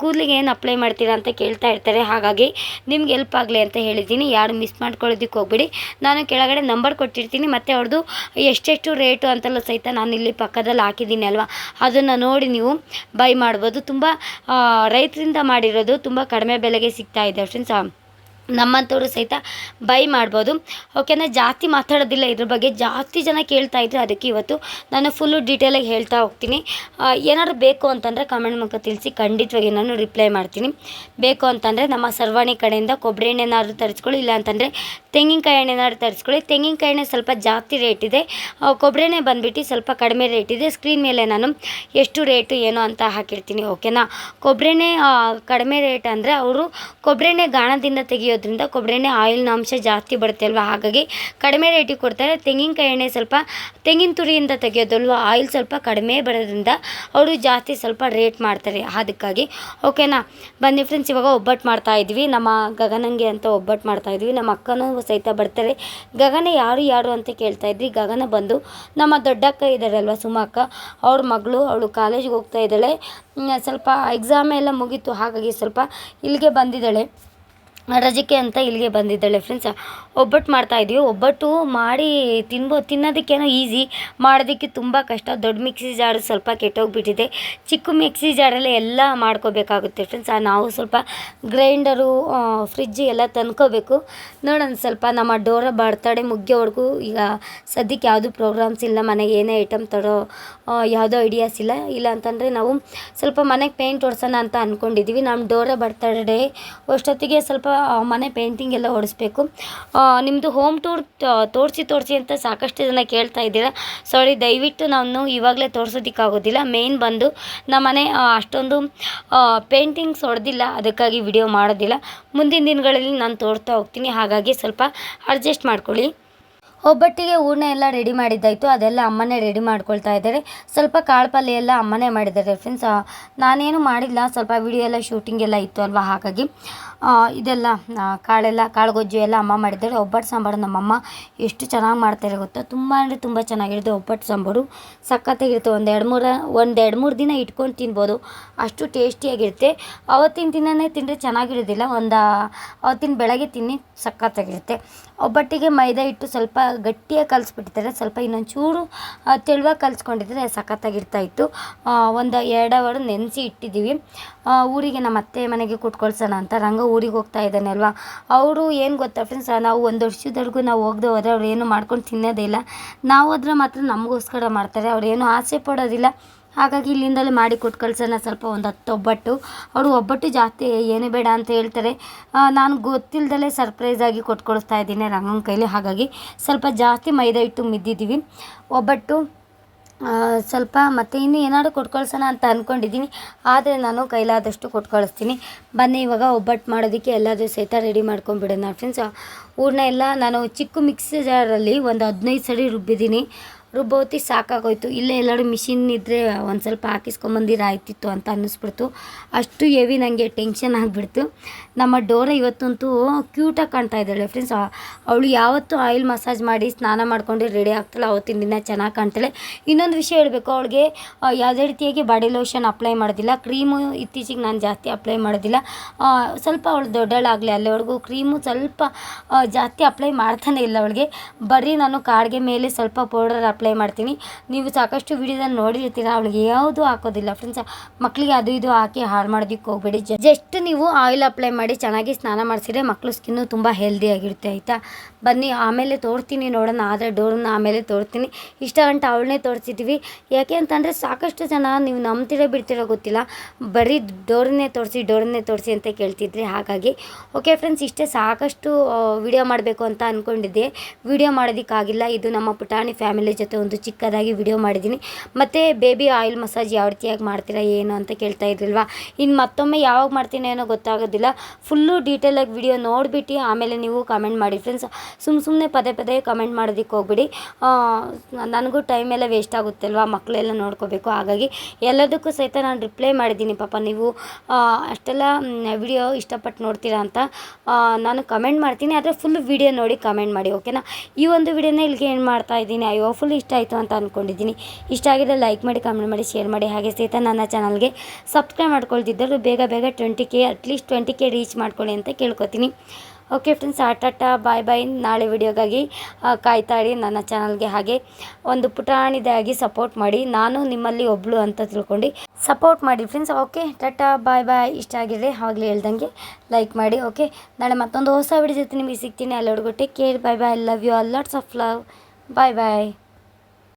ಕೂದಲಿಗೆ ಏನು ಅಪ್ಲೈ ಮಾಡ್ತೀರಾ ಅಂತ ಕೇಳ್ತಾ ಇರ್ತಾರೆ. ಹಾಗಾಗಿ ನಿಮ್ಗೆ ಹೆಲ್ಪ್ ಆಗಲಿ ಅಂತ ಹೇಳಿದ್ದೀನಿ. ಯಾರು ಮಿಸ್ ಮಾಡ್ಕೊಳ್ಳೋದಕ್ಕೆ ಹೋಗ್ಬಿಡಿ. ನಾನು ಕೆಳಗಡೆ ನಂಬರ್ ಕೊಟ್ಟಿರ್ತೀನಿ. ಮತ್ತು ಅವ್ರದ್ದು ಎಷ್ಟೆಷ್ಟು ರೇಟು ಅಂತೆಲ್ಲ ಸಹಿತ ನಾನು ಇಲ್ಲಿ ಪಕ್ಕದಲ್ಲಿ ಹಾಕಿದ್ದೀನಿ ಅಲ್ವಾ? ಅದನ್ನು ನೋಡಿ ನೀವು ಬೈ ಮಾಡ್ಬೋದು. ತುಂಬ ರೈತರಿಂದ ಮಾಡಿರೋದು ತುಂಬ ಕಡಿಮೆ ಬೆಲೆಗೆ ಸಿಗ್ತಾಯಿದೆ ಫ್ರೆಂಡ್ಸ್ ನಮ್ಮಂಥವ್ರು ಸಹಿತ ಬೈ ಮಾಡ್ಬೋದು. ಓಕೆನಾ ಜಾಸ್ತಿ ಮಾತಾಡೋದಿಲ್ಲ ಇದ್ರ ಬಗ್ಗೆ. ಜಾಸ್ತಿ ಜನ ಕೇಳ್ತಾ ಇದ್ದರು ಅದಕ್ಕೆ ಇವತ್ತು ನಾನು ಫುಲ್ಲು ಡೀಟೇಲಾಗಿ ಹೇಳ್ತಾ ಹೋಗ್ತೀನಿ. ಏನಾದರೂ ಏನಾದ್ರು ಬೇಕು ಅಂತಂದರೆ ಕಮೆಂಟ್ ಮುಖ ತಿಳಿಸಿ ಖಂಡಿತವಾಗಿ ನಾನು ರಿಪ್ಲೈ ಮಾಡ್ತೀನಿ. ಬೇಕು ಅಂತಂದರೆ ನಮ್ಮ ಸರ್ವಾಣಿ ಕಡೆಯಿಂದ ಕೊಬ್ಬರಿ ಎಣ್ಣೆನಾದ್ರು ತರಿಸ್ಕೊಳ್ಳಿ, ಇಲ್ಲ ಅಂತಂದರೆ ತೆಂಗಿನಕಾಯಿ ಎಣ್ಣೆನಾದ್ರು ತರಿಸ್ಕೊಳ್ಳಿ. ತೆಂಗಿನಕಾಯಿ ಎಣ್ಣೆ ಸ್ವಲ್ಪ ಜಾಸ್ತಿ ರೇಟ್ ಇದೆ. ಕೊಬ್ಬರಿ ಎಣ್ಣೆ ಬಂದುಬಿಟ್ಟು ಸ್ವಲ್ಪ ಕಡಿಮೆ ರೇಟ್ ಇದೆ. ಸ್ಕ್ರೀನ್ ಮೇಲೆ ನಾನು ಎಷ್ಟು ರೇಟು ಏನೋ ಅಂತ ಹಾಕಿರ್ತೀನಿ. ಓಕೆನಾ ಕೊಬ್ಬರಿ ಎಣ್ಣೆ ಕಡಿಮೆ ರೇಟ್ ಅಂದರೆ ಅವರು ಕೊಬ್ಬರಿ ಎಣ್ಣೆ ಗಾಣದಿಂದ ತೆಗಿಯೋದ್ರಿಂದ ಕೊಬ್ಬರಿ ಎಣ್ಣೆ ಆಯಿಲ್ನ ಅಂಶ ಜಾಸ್ತಿ ಬರುತ್ತೆ ಅಲ್ವಾ? ಹಾಗಾಗಿ ಕಡಿಮೆ ರೇಟಿಗೆ ಕೊಡ್ತಾರೆ. ತೆಂಗಿನಕಾಯಿ ಎಣ್ಣೆ ಸ್ವಲ್ಪ, ತೆಂಗಿನ ತುರಿಯಿಂದ ತೆಗೆಯೋದಲ್ವ? ಆಯಿಲ್ ಸ್ವಲ್ಪ ಕಡಿಮೆ ಬರೋದ್ರಿಂದ ಅವರು ಜಾಸ್ತಿ ಸ್ವಲ್ಪ ರೇಟ್ ಮಾಡ್ತಾರೆ. ಅದಕ್ಕಾಗಿ ಓಕೆನಾ ಬನ್ನಿ ಫ್ರೆಂಡ್ಸ್ ಇವಾಗ ಒಬ್ಬಟ್ಟು ಮಾಡ್ತಾ ಇದ್ವಿ. ನಮ್ಮ ಗಗನಂಗೆ ಅಂತ ಒಬ್ಬಟ್ಟು ಮಾಡ್ತಾ ಇದ್ವಿ. ನಮ್ಮ ಅಕ್ಕನೂ ಸಹಿತ ಬರ್ತಾರೆ. ಗಗನ ಯಾರು ಯಾರು ಅಂತ ಕೇಳ್ತಾ ಇದ್ವಿ ಗಗನ ಬಂದು ನಮ್ಮ ದೊಡ್ಡಕ್ಕ ಇದ್ದಾರಲ್ವ ಸುಮಕ್ಕ? ಅವ್ರ ಮಗಳು, ಅವಳು ಕಾಲೇಜಿಗೆ ಹೋಗ್ತಾ ಇದ್ದಾಳೆ. ಸ್ವಲ್ಪ ಎಕ್ಸಾಮ್ ಎಲ್ಲ ಮುಗೀತು. ಹಾಗಾಗಿ ಸ್ವಲ್ಪ ಇಲ್ಲಿಗೆ ಬಂದಿದ್ದಾಳೆ. ರಜಕ್ಕೆ ಅಂತ ಇಲ್ಲಿಗೆ ಬಂದಿದ್ದಾಳೆ ಫ್ರೆಂಡ್ಸ್ ಒಬ್ಬಟ್ಟು ಮಾಡ್ತಾ ಇದೀವಿ ಒಬ್ಬಟ್ಟು ಮಾಡಿ ತಿನ್ಬೋ, ತಿನ್ನೋದಕ್ಕೇನೋ ಈಸಿ ಮಾಡೋದಕ್ಕೆ ತುಂಬ ಕಷ್ಟ. ದೊಡ್ಡ ಮಿಕ್ಸಿ ಜಾರು ಸ್ವಲ್ಪ ಕೆಟ್ಟೋಗಿಬಿಟ್ಟಿದೆ. ಚಿಕ್ಕ ಮಿಕ್ಸಿ ಜಾರಲ್ಲೇ ಎಲ್ಲ ಮಾಡ್ಕೋಬೇಕಾಗುತ್ತೆ ಫ್ರೆಂಡ್ಸ್ ನಾವು ಸ್ವಲ್ಪ ಗ್ರೈಂಡರು ಫ್ರಿಜ್ ಎಲ್ಲ ತಂದ್ಕೋಬೇಕು. ನೋಡೋಣ ಸ್ವಲ್ಪ ನಮ್ಮ ಡೋರ ಬರ್ತಡೇ ಮುಗಿಯೋವರೆಗೂ ಈಗ ಸದ್ಯಕ್ಕೆ ಯಾವುದೂ ಪ್ರೋಗ್ರಾಮ್ಸ್ ಇಲ್ಲ, ಮನೆಗೆ ಏನೇ ಐಟಮ್ ತರೋ ಯಾವುದೋ ಐಡಿಯಾಸ್ ಇಲ್ಲ. ಇಲ್ಲ ಅಂತಂದರೆ ನಾವು ಸ್ವಲ್ಪ ಮನೆಗೆ ಪೇಂಟ್ ಹೊಡ್ಸೋಣ ಅಂತ ಅಂದ್ಕೊಂಡಿದ್ದೀವಿ ನಮ್ಮ ಡೋರ ಬರ್ತಡೇ ಅಷ್ಟೊತ್ತಿಗೆ ಸ್ವಲ್ಪ ಮನೆ ಪೇಂಟಿಂಗ್ ಎಲ್ಲ ಹೊಡಿಸ್ಬೇಕು. ನಿಮ್ಮದು ಹೋಮ್ ಟೂರ್ ತೋರಿಸಿ ತೋರಿಸಿ ಅಂತ ಸಾಕಷ್ಟು ಜನ ಕೇಳ್ತಾ ಇದ್ದೀರಾ. ಸಾರಿ ದಯವಿಟ್ಟು ನಾನು ಇವಾಗಲೇ ತೋರಿಸೋದಕ್ಕಾಗೋದಿಲ್ಲ. ಮೇನ್ ಬಂದು ನಮ್ಮ ಮನೆ ಅಷ್ಟೊಂದು ಪೇಂಟಿಂಗ್ಸ್ ಹೊಡೆದಿಲ್ಲ. ಅದಕ್ಕಾಗಿ ವಿಡಿಯೋ ಮಾಡೋದಿಲ್ಲ. ಮುಂದಿನ ದಿನಗಳಲ್ಲಿ ನಾನು ತೋರ್ತಾ ಹೋಗ್ತೀನಿ. ಹಾಗಾಗಿ ಸ್ವಲ್ಪ ಅಡ್ಜಸ್ಟ್ ಮಾಡ್ಕೊಳ್ಳಿ. ಒಬ್ಬಟ್ಟಿಗೆ ಹೂರ್ಣ ಎಲ್ಲ ರೆಡಿ ಮಾಡಿದ್ದಾಯಿತು. ಅದೆಲ್ಲ ಅಮ್ಮನೇ ರೆಡಿ ಮಾಡ್ಕೊಳ್ತಾ ಇದ್ದಾರೆ. ಸ್ವಲ್ಪ ಕಾಳು ಪಲ್ಯ ಎಲ್ಲ ಅಮ್ಮನೇ ಮಾಡಿದ್ದಾರೆ ಫ್ರೆಂಡ್ಸ್ ನಾನೇನು ಮಾಡಿಲ್ಲ. ಸ್ವಲ್ಪ ವಿಡಿಯೋ ಎಲ್ಲ ಶೂಟಿಂಗ್ ಎಲ್ಲ ಇತ್ತು ಅಲ್ವಾ? ಹಾಗಾಗಿ ಇದೆಲ್ಲ ಕಾಳೆಲ್ಲ ಕಾಳು ಗೊಜ್ಜು ಎಲ್ಲ ಅಮ್ಮ ಮಾಡಿದ್ದಾಳೆ ಒಬ್ಬಟ್ಟು ಸಾಂಬಾರು ನಮ್ಮಮ್ಮ ಎಷ್ಟು ಚೆನ್ನಾಗಿ ಮಾಡ್ತಾರೆ ಗೊತ್ತಾ? ತುಂಬ ಅಂದರೆ ತುಂಬ ಚೆನ್ನಾಗಿರುತ್ತೆ ಒಬ್ಬಟ್ಟು ಸಾಂಬಾರು. ಸಖತ್ತಾಗಿರುತ್ತೆ. ಒಂದು ಎರಡು ಮೂರು ಒಂದು ಎರಡು ಮೂರು ದಿನ ಇಟ್ಕೊಂಡು ತಿನ್ಬೋದು. ಅಷ್ಟು ಟೇಸ್ಟಿಯಾಗಿರುತ್ತೆ. ಅವತ್ತಿನ ದಿನವೇ ತಿಂದರೆ ಚೆನ್ನಾಗಿರೋದಿಲ್ಲ. ಒಂದು ಅವತ್ತಿನ ಬೆಳಗ್ಗೆ ತಿನ್ನಿ ಸಖತ್ತಾಗಿರುತ್ತೆ. ಒಬ್ಬಟ್ಟಿಗೆ ಮೈದಾ ಹಿಟ್ಟು ಸ್ವಲ್ಪ ಗಟ್ಟಿಯಾಗಿ ಕಲಿಸ್ಬಿಟ್ಟಿದ್ದಾರೆ. ಸ್ವಲ್ಪ ಇನ್ನೊಂದು ಚೂರು ಆ, ತೆಳುವಾಗಿ ಕಲಿಸ್ಕೊಂಡಿದ್ರೆ ಸಖತ್ತಾಗಿರ್ತಾ ಇತ್ತು ಒಂದು ಎರಡು ಅವರ್ ನೆನೆಸಿ ಇಟ್ಟಿದ್ದೀವಿ. ಊರಿಗೆ ನಮ್ಮ ಅತ್ತೆ ಮನೆಗೆ ಕುಟ್ಕೊಳ್ಸೋಣ ಅಂತ. ರಂಗ ಊರಿಗೆ ಹೋಗ್ತಾ ಇದ್ದಾನೆ ಅಲ್ವಾ? ಅವರು ಏನು ಗೊತ್ತಾ ಫ್ರೆಂಡ್ಸ್ ನಾವು ಒಂದು ವರ್ಷದವರೆಗೂ ನಾವು ಹೋಗದೆ ಹೋದರೆ ಅವ್ರು ಏನು ಮಾಡ್ಕೊಂಡು ತಿನ್ನೋದೇ ಇಲ್ಲ. ನಾವು ಹೋದ್ರೆ ಮಾತ್ರ ನಮಗೋಸ್ಕರ ಮಾಡ್ತಾರೆ. ಅವ್ರು ಏನು ಆಸೆ ಪಡೋದಿಲ್ಲ. ಹಾಗಾಗಿ ಇಲ್ಲಿಂದಲೇ ಮಾಡಿ ಕೊಟ್ಟು ಕಳ್ಸೋಣ ಸ್ವಲ್ಪ ಒಂದು ಹತ್ತು ಒಬ್ಬಟ್ಟು. ಅವರು ಒಬ್ಬಟ್ಟು ಜಾಸ್ತಿ ಏನೇ ಬೇಡ ಅಂತ ಹೇಳ್ತಾರೆ. ನಾನು ಗೊತ್ತಿಲ್ಲದಲೇ ಸರ್ಪ್ರೈಸ್ ಆಗಿ ಕೊಟ್ಟು ಕಳಿಸ್ತಾ ಇದ್ದೀನಿ ರಂಗನ ಕೈಲಿ. ಹಾಗಾಗಿ ಸ್ವಲ್ಪ ಜಾಸ್ತಿ ಮೈದಾ ಹಿಟ್ಟು ಮಿದ್ದಿದ್ದೀವಿ. ಒಬ್ಬಟ್ಟು ಸ್ವಲ್ಪ ಮತ್ತು ಇನ್ನು ಏನಾದ್ರು ಕೊಟ್ಟು ಅಂತ ಅಂದ್ಕೊಂಡಿದ್ದೀನಿ ಆದರೆ ನಾನು ಕೈಲಾದಷ್ಟು ಕೊಟ್ಕೊಳಿಸ್ತೀನಿ. ಬನ್ನಿ, ಇವಾಗ ಒಬ್ಬಟ್ಟು ಮಾಡೋದಕ್ಕೆ ಎಲ್ಲದೂ ಸಹಿತ ರೆಡಿ ಮಾಡ್ಕೊಂಡ್ಬಿಡೋಣ ಫ್ರೆಂಡ್ಸ್ ಹೂರ್ಣ ಎಲ್ಲ ನಾನು ಚಿಕ್ಕ ಮಿಕ್ಸಿ ಜಾರಲ್ಲಿ ಒಂದು ಹದಿನೈದು ಸರಿ ರುಬ್ಬಿದ್ದೀನಿ. ರುಬ್ಬೋತಿ ಸಾಕಾಗೋಯ್ತು. ಇಲ್ಲೇ ಎಲ್ಲರೂ ಮಿಷಿನ್ ಇದ್ದರೆ ಒಂದು ಸ್ವಲ್ಪ ಹಾಕಿಸ್ಕೊಂಬಂದಿರ ಆಯ್ತಿತ್ತು ಅಂತ ಅನ್ನಿಸ್ಬಿಡ್ತು. ಅಷ್ಟು ಹೆವಿ ನನಗೆ ಟೆನ್ಷನ್ ಆಗಿಬಿಡ್ತು. ನಮ್ಮ ಡೋರ ಇವತ್ತಂತೂ ಕ್ಯೂಟಾಗಿ ಕಾಣ್ತಾ ಇದ್ದಾಳೆ ಫ್ರೆಂಡ್ಸ್ ಅವಳು ಯಾವತ್ತೂ ಆಯಿಲ್ ಮಸಾಜ್ ಮಾಡಿ ಸ್ನಾನ ಮಾಡ್ಕೊಂಡು ರೆಡಿ ಆಗ್ತಾಳೆ, ಅವತ್ತಿನ ದಿನ ಚೆನ್ನಾಗಿ ಕಾಣ್ತಾಳೆ. ಇನ್ನೊಂದು ವಿಷಯ ಹೇಳಬೇಕು, ಅವಳಿಗೆ ಯಾವುದೇ ರೀತಿಯಾಗಿ ಬಾಡಿ ಲೋಷನ್ ಅಪ್ಲೈ ಮಾಡೋದಿಲ್ಲ. ಕ್ರೀಮು ಇತ್ತೀಚೆಗೆ ನಾನು ಜಾಸ್ತಿ ಅಪ್ಲೈ ಮಾಡೋದಿಲ್ಲ. ಸ್ವಲ್ಪ ಅವಳು ದೊಡ್ಡಳಾಗಲಿ ಅಲ್ಲಿವರೆಗೂ ಕ್ರೀಮು ಸ್ವಲ್ಪ ಜಾಸ್ತಿ ಅಪ್ಲೈ ಮಾಡ್ತಾನೆ ಇಲ್ಲ ಅವಳಿಗೆ. ಬರೀ ನಾನು ಕಾಡಿಗೆ ಮೇಲೆ ಸ್ವಲ್ಪ ಪೌಡರ್ ಅಪ್ಲೈ ಮಾಡ್ತೀನಿ. ನೀವು ಸಾಕಷ್ಟು ವಿಡಿಯೋದಲ್ಲಿ ನೋಡಿರ್ತೀರ, ಅವಳಿಗೆ ಯಾವುದು ಹಾಕೋದಿಲ್ಲ ಫ್ರೆಂಡ್ಸ್ ಮಕ್ಕಳಿಗೆ ಅದು ಇದು ಹಾಕಿ ಹಾಳು ಮಾಡೋದಕ್ಕೆ ಹೋಗಬೇಡಿ. ಜಸ್ಟ್ ನೀವು ಆಯಿಲ್ ಅಪ್ಲೈ ಚೆನ್ನಾಗಿ ಸ್ನಾನ ಮಾಡಿಸಿದ್ರೆ ಮಕ್ಕಳು ಸ್ಕಿನ್ನು ತುಂಬ ಹೆಲ್ದಿ ಆಗಿರುತ್ತೆ, ಆಯಿತಾ? ಬನ್ನಿ, ಆಮೇಲೆ ತೋರ್ತೀನಿ ನೋಡೋಣ, ಆದರೆ ಡೋರನ್ನ ಆಮೇಲೆ ತೋರ್ತೀನಿ ಇಷ್ಟ ಗಂಟೆ ಅವಳನ್ನೇ ತೋರಿಸಿದ್ವಿ. ಯಾಕೆ ಅಂತಂದರೆ ಸಾಕಷ್ಟು ಜನ ನೀವು ನಂಬ್ತಿರೋ ಬಿಡ್ತಿರೋ ಗೊತ್ತಿಲ್ಲ. ಬರೀ ಡೋರನ್ನೇ ತೋರಿಸಿ ಡೋರನ್ನೇ ತೋರಿಸಿ ಅಂತ ಕೇಳ್ತಿದ್ರಿ ಹಾಗಾಗಿ. ಓಕೆ ಫ್ರೆಂಡ್ಸ್ ಇಷ್ಟೇ ಸಾಕಷ್ಟು ವಿಡಿಯೋ ಮಾಡಬೇಕು ಅಂತ ಅಂದ್ಕೊಂಡಿದ್ದೆ ವಿಡಿಯೋ ಮಾಡೋದಕ್ಕಾಗಿಲ್ಲ. ಇದು ನಮ್ಮ ಪುಟಾಣಿ ಫ್ಯಾಮಿಲಿ ಜೊತೆ ಒಂದು ಚಿಕ್ಕದಾಗಿ ವಿಡಿಯೋ ಮಾಡಿದ್ದೀನಿ. ಮತ್ತು ಬೇಬಿ ಆಯಿಲ್ ಮಸಾಜ್ ಯಾವ ರೀತಿಯಾಗಿ ಮಾಡ್ತೀರಾ, ಏನು ಅಂತ ಕೇಳ್ತಾ ಇದ್ರಲ್ವಾ? ಇನ್ನು ಮತ್ತೊಮ್ಮೆ ಯಾವಾಗ ಮಾಡ್ತೀನಿ ಏನೋ ಗೊತ್ತಾಗೋದಿಲ್ಲ. ಫುಲ್ಲು ಡೀಟೇಲಾಗಿ ವಿಡಿಯೋ ನೋಡಿಬಿಟ್ಟು ಆಮೇಲೆ ನೀವು ಕಮೆಂಟ್ ಮಾಡಿ ಫ್ರೆಂಡ್ಸ್ ಸುಮ್ಮ ಸುಮ್ಮನೆ ಪದೇ ಪದೇ ಕಮೆಂಟ್ ಮಾಡೋದಕ್ಕೆ ಹೋಗ್ಬಿಡಿ. ನನಗೂ ಟೈಮ್ ಎಲ್ಲ ವೇಸ್ಟ್ ಆಗುತ್ತೆ ಅಲ್ವಾ? ಮಕ್ಕಳೆಲ್ಲ ನೋಡ್ಕೋಬೇಕು. ಹಾಗಾಗಿ ಎಲ್ಲದಕ್ಕೂ ಸಹಿತ ನಾನು ರಿಪ್ಲೈ ಮಾಡಿದ್ದೀನಿ ಪಾಪ ನೀವು. ಅಷ್ಟೆಲ್ಲ ವಿಡಿಯೋ ಇಷ್ಟಪಟ್ಟು ನೋಡ್ತೀರಾ ಅಂತ ನಾನು ಕಮೆಂಟ್ ಮಾಡ್ತೀನಿ. ಆದರೆ ಫುಲ್ ವಿಡಿಯೋ ನೋಡಿ ಕಮೆಂಟ್ ಮಾಡಿ ಓಕೆನಾ ಈ ಒಂದು ವಿಡಿಯೋನ ಇಲ್ಲಿಗೆ ಏನು ಮಾಡ್ತಾ ಇದ್ದೀನಿ. ಅಯ್ಯೋ ಫುಲ್ ಇಷ್ಟ ಆಯಿತು ಅಂತ ಅಂದ್ಕೊಂಡಿದ್ದೀನಿ ಇಷ್ಟ ಆಗಿದ್ರೆ ಲೈಕ್ ಮಾಡಿ ಕಮೆಂಟ್ ಮಾಡಿ ಶೇರ್ ಮಾಡಿ. ಹಾಗೆ ಸಹಿತ ನನ್ನ ಚಾನಲ್ಗೆ ಸಬ್ಸ್ಕ್ರೈಬ್ ಮಾಡ್ಕೊಳ್ತಿದ್ದರು ಬೇಗ ಬೇಗ twenty K at least twenty K reach ಮಾಡ್ಕೊಳ್ಳಿ ಅಂತ ಕೇಳ್ಕೊತೀನಿ. ಓಕೆ ಫ್ರೆಂಡ್ಸ್ ಆಟಾಟ ಬಾಯ್ ಬಾಯ್ ನಾಳೆ ವಿಡಿಯೋಗಾಗಿ ಆ, ಕಾಯ್ತಾ ಇರಿ ನನ್ನ ಚಾನಲ್ಗೆ ಹಾಗೆ ಒಂದು ಪುಟಾಣಿದಾಗಿ ಸಪೋರ್ಟ್ ಮಾಡಿ. ನಾನು ನಿಮ್ಮಲ್ಲಿ ಒಬ್ಳು ಅಂತ ತಿಳ್ಕೊಂಡು ಸಪೋರ್ಟ್ ಮಾಡಿ friends okay ta ta bye bye ಇಷ್ಟ ಆಗಿದ್ರೆ ಆಗಲೇ ಹೇಳ್ದಂಗೆ ಲೈಕ್ ಮಾಡಿ. ಓಕೆ ನಾಳೆ ಮತ್ತೊಂದು ಹೊಸ ವಿಡಿಯೋ ಜೊತೆ ನಿಮಗೆ ಸಿಗ್ತೀನಿ. ಅಲ್ಲಿ take care bye bye love you all lots of love bye bye